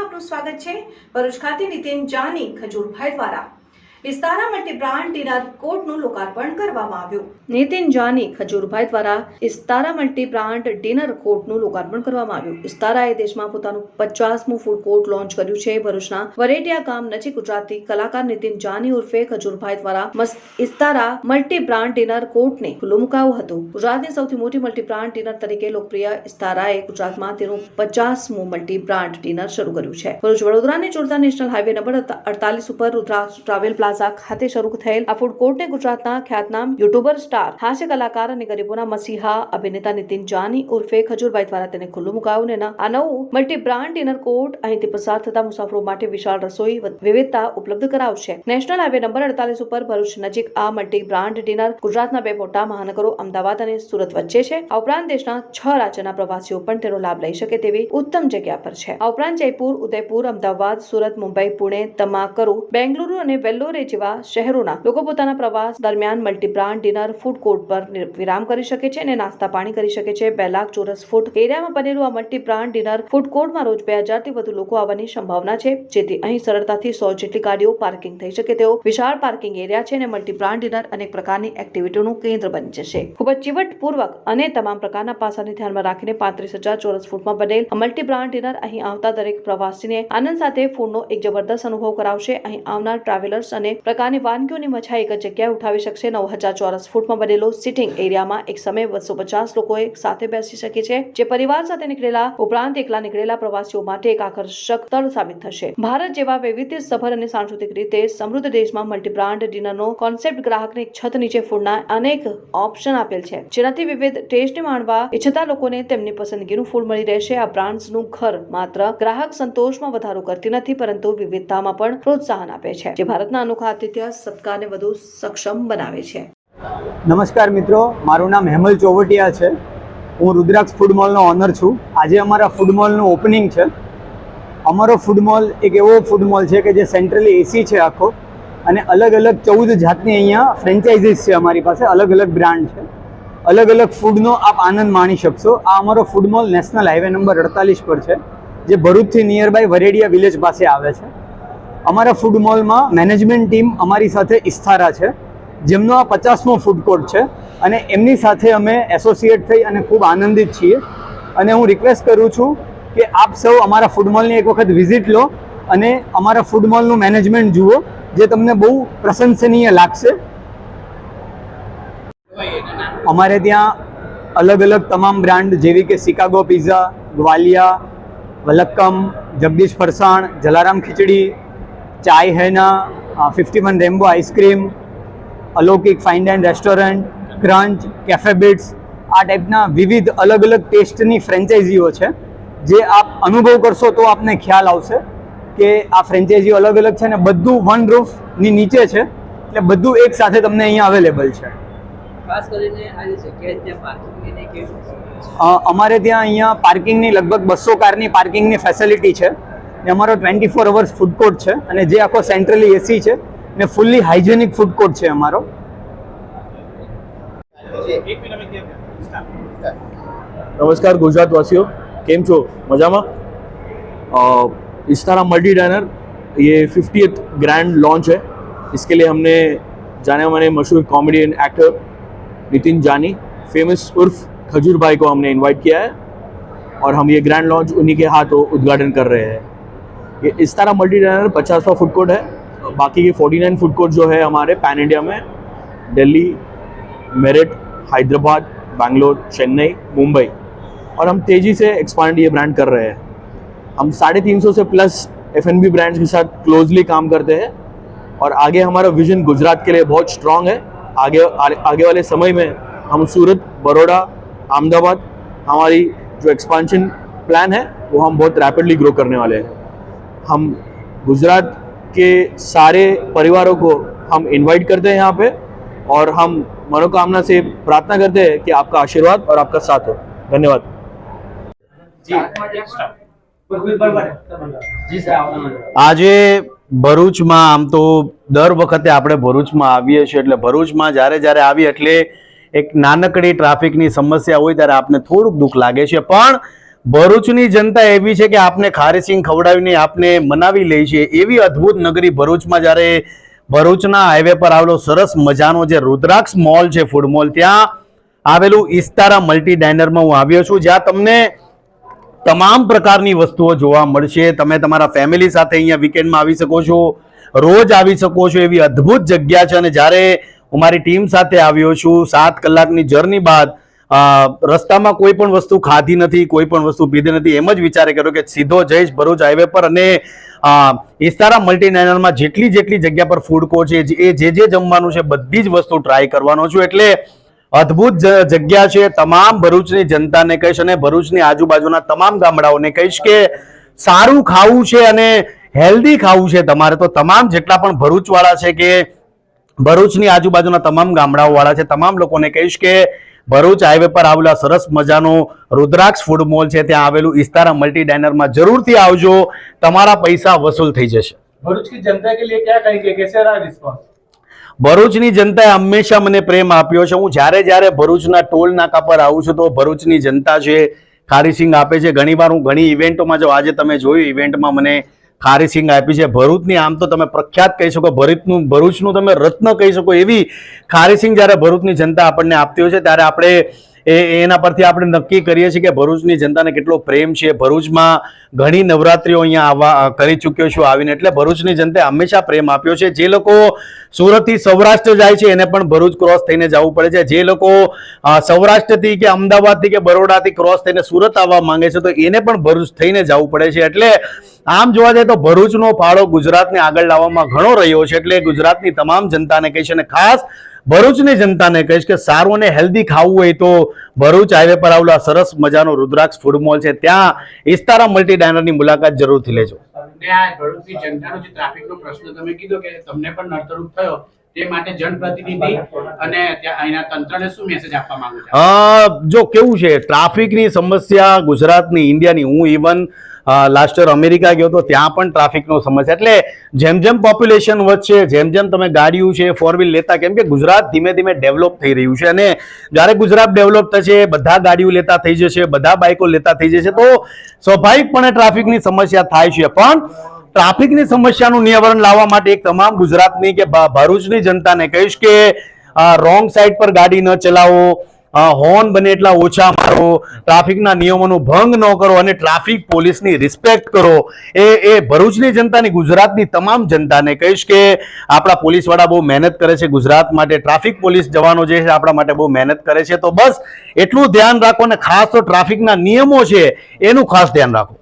આપનું સ્વાગત છે ભરૂચ ખાતે નીતિન જાની ખજૂરભાઈ દ્વારા. વિસ્તારા મલ્ટી બ્રાન્ડ ડિનર લોકાર્પણ કરવામાં આવ્યું. નીતિન જાની ખજૂરભાઈ દ્વારા ઇસ્તારા મલ્ટી બ્રાન્ડ ડિનર કોર્ટનું લોકાર્પણ કરવામાં આવ્યું. ઇસ્તારાએ દેશમાં પોતાનું પચાસમું ફૂડ કોર્ટ લોન્ચ કર્યું છે. ભરૂચના વરેટિયા ગામ નજીક ગુજરાતી કલાકાર નીતિન જાની ઉર્ફે ખજૂરભાઈ દ્વારા ઇસ્તારા મલ્ટી બ્રાન્ડ ડિનર કોર્ટને ખુલ્લું મુકાયું હતું. ગુજરાતની સૌથી મોટી મલ્ટી બ્રાન્ડ ડિનર તરીકે લોકપ્રિય ઇસ્તારાએ ગુજરાતમાં તેનું પચાસમું મલ્ટી બ્રાન્ડ ડિનર શરૂ કર્યું છે. ભરૂચ વડોદરાને જોડતા નેશનલ હાઈવે નંબર અડતાલીસ ઉપર રુદ્રાક્ષ ટ્રાવેલ પ્લાઝા ખાતે શરૂ થયેલ આ ફૂડ કોર્ટને ગુજરાતના ખ્યાતનામ યુટ્યુબર સ્ટાર હાસ્ય કલાકાર અને ગરીબોના મસીહા અભિનેતા નીતિન જાની ઉર્ફે ખજૂરભાઈ દ્વારા તેને ખુલ્લું મુકાયું ને આ નવું મલ્ટી બ્રાન્ડ ડિનર કોર્ટ અહીંથી પસાર થતા મુસાફરો માટે વિશાળ રસોઈ વિવિધતા ઉપલબ્ધ કરાવશે. નેશનલ હાઈવે નંબર અડતાલીસ ઉપર ભરૂચ નજીક આ મલ્ટી બ્રાન્ડ ડિનર ગુજરાતના બે મોટા મહાનગરો અમદાવાદ અને સુરત વચ્ચે છે. આ ઉપરાંત દેશના છ રાજ્યના પ્રવાસીઓ પણ તેનો લાભ લઈ શકે તેવી ઉત્તમ જગ્યા પર છે. આ ઉપરાંત જયપુર, ઉદયપુર, અમદાવાદ, સુરત, મુંબઈ, પુણે, તમાકરુ, બેંગલુરુ અને વેલ્લોરે જેવા શહેરોના લોકો પોતાના પ્રવાસ દરમિયાન મલ્ટીબ્રાન્ડ ડિનર ફૂડ કોર્ટ પર વિરામ કરી શકે છે અને નાસ્તા પાણી કરી શકે છે. બે લાખ ચોરસ ફૂટ એરિયામાં બનેલું આ મલ્ટીબ્રાન્ડ ડિનર ફૂડ કોર્ટમાં રોજ બે હજારથી વધુ લોકો આવવાની સંભાવના છે. જેથી અહીં સરળતાથી સો જેટલી ગાડીઓ પાર્કિંગ થઈ શકે તેવો વિશાળ પાર્કિંગ એરિયા છે અને મલ્ટીબ્રાન્ડ ડિનર અનેક પ્રકારની એક્ટિવિટીનું કેન્દ્ર બની જશે. ખૂબ જ ચીવટપૂર્વક અને તમામ પ્રકારના પાસાને ધ્યાનમાં રાખીને પાંત્રીસ હજાર ચોરસ ફૂટમાં બનેલ મલ્ટીબ્રાન્ડ ડિનર અહીં આવતા દરેક પ્રવાસીને આનંદ સાથે ફૂડનો એક જબરદસ્ત અનુભવ કરાવશે. અહીં આવનાર ટ્રાવેલર્સ અને પ્રકારની વાનગીઓની મજા એક જગ્યાએ ઉઠાવી શકશે. નવ હજાર ચોરસ ફૂટમાં બનેલો સિટિંગ એરિયામાં એક સમયે બસો પચાસ લોકો સાથે બેસી શકે છે, જે પરિવાર સાથે નીકળેલા, ઉપરાંત એકલા નીકળેલા પ્રવાસીઓ માટે એક આકર્ષક સ્થળ સાબિત થશે. ભારત જેવા વૈવિધ્યસભર અને સાંસ્કૃતિક રીતે સમૃદ્ધ દેશમાં મલ્ટીબ્રાન્ડ ડિનરનો કોન્સેપ્ટ ગ્રાહકને છત નીચે ફૂડના અનેક ઓપ્શન આપેલ છે. જેનાથી વિવિધ ટેસ્ટ માણવા ઈચ્છતા લોકોને તેમની પસંદગીનું ફૂડ મળી રહેશે. આ બ્રાન્ડ્સનું ઘર માત્ર ગ્રાહક સંતોષમાં વધારો કરતી નથી, પરંતુ વિવિધતામાં પણ પ્રોત્સાહન આપે છે. જે ભારતના અનોખા આતિથ્ય સત્કારને વધુ સક્ષમ બનાવે છે. નમસ્કાર મિત્રો, મારું નામ હેમલ ચોવટિયા છે. હું રુદ્રાક્ષ ફૂડ મોલનો ઓનર છું. આજે અમારા ફૂડ મોલનું ઓપનિંગ છે. અમારો ફૂડ મોલ એક એવો ફૂડ મોલ છે કે જે સેન્ટ્રલી એસી છે આખો અને અલગ અલગ ચૌદ જાતની અહીંયા ફ્રેન્ચાઇઝીસ છે અમારી પાસે. અલગ અલગ બ્રાન્ડ છે. અલગ અલગ ફૂડનો આપ આનંદ માણી શકશો. આ અમારો food mall national highway number અડતાલીસ પર છે, જે ભરૂચથી નિયર બાય વરેડિયા વિલેજ પાસે આવે છે. અમારા ફૂડ મોલમાં મેનેજમેન્ટ ટીમ અમારી સાથે ઇસ્થારા છે. જેમનો આ પચાસમો ફૂડ કોર્ટ છે અને એમની સાથે અમે એસોસિએટ થઈ અને ખૂબ આનંદિત છીએ. અને હું રિક્વેસ્ટ કરું છું કે આપ સૌ અમારા ફૂડ મોલની એક વખત વિઝિટ લો અને અમારા ફૂડ મોલનું મેનેજમેન્ટ જુઓ, જે તમને બહુ પ્રશંસનીય લાગશે. અમારે ત્યાં અલગ અલગ તમામ બ્રાન્ડ જેવી કે Chicago pizza, Gwalia, Valakkam, Jagdish Farsan, Jalaram Khichdi Chai Hena fifty one Rambo ice cream Alaukik fine and restaurant crunch cafe bits આ ટાઈપના વિવિધ અલગ અલગ ટેસ્ટની ફ્રેન્ચાઇઝીઓ છે. જે આપ અનુભવ કરશો તો આપને ખ્યાલ આવશે કે આ ફ્રેન્ચાઇઝીઓ અલગ અલગ છે ને બધું વન રૂફની નીચે છે. એટલે બધું એક સાથે તમને અહીંયા અવેલેબલ છે. ખાસ કરીને આ જે જગ્યાએ અમારે ત્યાં અહીંયા પાર્કિંગની લગભગ બસો કારની પાર્કિંગની ફેસિલિટી છે. ને અમારો twenty four hours food court છે અને જે આખો સેન્ટ્રલી એસી છે ને ફૂલ્લી હાઇજેનિક ફૂડ કોર્ટ છે અમારો नमस्कार गुजरातवासियों केम छो मजामा इस्तारा मल्टी डाइनर ये फिफ्टी ग्रैंड लॉन्च है इसके लिए हमने जाने माने मशहूर कॉमेडियन एक्टर नितिन जानी फेमस उर्फ खजूर भाई को हमने इनवाइट किया है और हम ये ग्रैंड लॉन्च उन्हीं के हाथों उद्घाटन कर रहे हैं ये इस तरह मल्टी डाइनर पचासवा फ़ूड कोर्ट है। बाकी के फोर्टी नाइन फ़ूड कोर्ट जो है हमारे पैन इंडिया में, दिल्ली, मेरठ, हैदराबाद, बैंगलोर, चेन्नई, मुंबई। और हम तेज़ी से एक्सपांड ये ब्रांड कर रहे हैं। हम साढ़े तीन सौ से plus F N B brands के साथ क्लोजली काम करते हैं। और आगे हमारा विजन गुजरात के लिए बहुत स्ट्रांग है। आगे आगे वाले समय में हम सूरत बड़ोड़ा अहमदाबाद, हमारी जो एक्सपांशन प्लान है, वो हम बहुत रैपिडली ग्रो करने वाले हैं। हम गुजरात के सारे परिवारों को हम इनवाइट करते हैं यहाँ पे और हम मनोकामना से प्रार्थना करते हैं कि आपका आशीर्वाद और आपका साथ हो धन्यवाद આજે ભરૂચમાં આમ તો દર વખતે આપણે ભરૂચમાં આવીએ છીએ એટલે ભરૂચમાં જ્યારે જ્યારે આવીએ એટલે એક નાનકડી ટ્રાફિકની સમસ્યા હોય ત્યારે આપને થોડુંક દુઃખ લાગે છે પણ ભરૂચની જનતા એવી છે કે આપને ખારીસિંગ ખવડાવીને આપને મનાવી લે છે. એવી અદ્ભુત નગરી ભરૂચમાં જ્યારે ભરૂચના હાઈવે પર આવેલો સરસ મજાનો જે રુદ્રાક્ષ મોલ છે ફૂડ મોલ ત્યાં આવેલું ઇસ્તારા મલ્ટી ડાઇનરમાં હું આવ્યો છું. જ્યાં તમને તમામ પ્રકારની વસ્તુઓ જોવા મળશે. તમે તમારા ફેમિલી સાથે અહીંયા વીકેન્ડમાં આવી શકો છો. રોજ આવી શકો છો. એવી અદ્ભુત જગ્યા છે અને જ્યારે હું મારી ટીમ સાથે આવ્યો છું, સાત કલાકની જર્ની બાદ રસ્તામાં કોઈ પણ વસ્તુ ખાધી નથી, કોઈ પણ વસ્તુ પીધી નથી, એમ જ વિચારે કર્યો કે સીધો જઈશ ભરૂચ હાઈવે પર અને ઇસ્તારા મલ્ટી ડાઇનરમાં જેટલી જેટલી જગ્યા પર ફૂડ કોર્ટ છે, એ જે જે જમવાનું છે, બધી જ વસ્તુ ટ્રાય કરવાનો છું. એટલે અદ્ભુત જગ્યા છે. તમામ ભરૂચની જનતાને કહીશ અને ભરૂચની આજુબાજુના તમામ ગામડાઓને કહીશ કે સારું ખાવું છે અને હેલ્ધી ખાવું છે તમારે. તો તમામ જેટલા પણ ભરૂચવાળા છે કે ભરૂચની આજુબાજુના તમામ ગામડાઓ વાળા છે, તમામ લોકોને કહીશ કે ભરૂચ હાઈવે પર આવેલા સરસ મજાનો રુદ્રાક્ષ ફૂડ મોલ છે. ત્યાં આવેલું ઇસ્તારા મલ્ટી ડાઇનરમાં જરૂરથી આવજો. તમારા પૈસા વસૂલ થઈ જશે. ભરૂચની જનતા કે લીએ ક્યા કહેંગે કેસે રહા રિસ્પોન્સ ભરૂચની જનતાએ હંમેશા મને પ્રેમ આપ્યો છે. હું જ્યારે જ્યારે ભરૂચના ટોલ નાકા પર આવું છું તો ભરૂચની જનતા છે જે ખારીસિંગ આપે છે. ઘણીવાર હું ઘણી ઇવેન્ટોમાં જો આજે તમે જોયું ઇવેન્ટમાં મને ખારીસિંગ આપી છે. ભરૂચની આમ તો તમે પ્રખ્યાત કહી શકો, ભરૂચનું ભરૂચનું તમે રત્ન કહી શકો એવી ખારી સિંગ જ્યારે ભરૂચની જનતા આપણને આપતી હોય છે, ત્યારે આપણે એ એના પરથી આપણે નક્કી કરીએ છીએ કે ભરૂચની જનતાને કેટલો પ્રેમ છે. ભરૂચમાં ઘણી નવરાત્રીઓ અહીંયા આવવા કરી ચૂક્યો છું આવીને. એટલે ભરૂચની જનતાએ હંમેશા પ્રેમ આપ્યો છે. જે લોકો સુરતથી સૌરાષ્ટ્ર જાય છે, એને પણ ભરૂચ ક્રોસ થઈને જવું પડે છે. જે લોકો સૌરાષ્ટ્રથી કે અમદાવાદથી કે બરોડાથી ક્રોસ થઈને સુરત આવવા માંગે છે, તો એને પણ ભરૂચ થઈને જવું પડે છે. એટલે આમ જોવા જાય તો ભરૂચનો ફાળો ગુજરાતને આગળ લાવવામાં ઘણો રહ્યો છે. એટલે ગુજરાતની તમામ જનતાને કહીશ અને ખાસ ભરૂચની જનતાને કહીશ કે સારું અને હેલ્ધી ખાવું હોય તો ભરૂચ હાઈવે પર આવેલા સરસ મજાનો રુદ્રાક્ષ ફૂડ મોલ છે. ત્યાં ઇસ્તારા મલ્ટી ડાઇનરની મુલાકાત જરૂરથી લેજો. ભરૂચની જનતાનો જે ટ્રાફિકનો પ્રશ્ન તમે કીધો કે તમને પણ નડતરૂપ થયો તે માટે જનપ્રતિનિધિ અને અહીંના તંત્રને શું મેસેજ આપવા માંગુ છું? જો કેવું છે, ટ્રાફિકની સમસ્યા ગુજરાતની, ઇન્ડિયાની. હું ઇવન લાસ્ટ યર અમેરિકા ગયો તો ત્યાં પણ ટ્રાફિકનો સમસ્યા. એટલે જેમ જેમ પોપ્યુલેશન વધશે, જેમ જેમ તમે ગાડીઓ છે ફોર વ્હીલ લેતા, કેમ કે ગુજરાત ધીમે ધીમે ડેવલપ થઈ રહ્યું છે. અને જ્યારે ગુજરાત ડેવલપ થશે, બધા ગાડીઓ લેતા થઈ જશે, બધા બાઇકો લેતા થઈ જશે, તો સ્વાભાવિકપણે ટ્રાફિકની સમસ્યા થાય છે. પણ ટ્રાફિકની સમસ્યાનું નિવારણ લાવવા માટે એક તમામ ગુજરાતની કે ભરૂચની જનતાને કહીશ કે રોંગ સાઈડ પર ગાડી ન ચલાવો હોર્ન બને એટલા ઓછા મારો, ટ્રાફિકના નિયમોનો ભંગ ન કરો અને ટ્રાફિક પોલીસની રિસ્પેક્ટ કરો. એ એ ભરૂચની જનતાની ગુજરાતની તમામ જનતાને કહીશ કે, આપણા પોલીસવાળા બહુ મહેનત કરે છે ગુજરાત માટે, ટ્રાફિક પોલીસ જવાનો જે છે આપણા માટે બહુ મહેનત કરે છે. તો બસ એટલું ધ્યાન રાખો અને ખાસ તો ટ્રાફિકના નિયમો છે, એનું ખાસ ધ્યાન રાખો.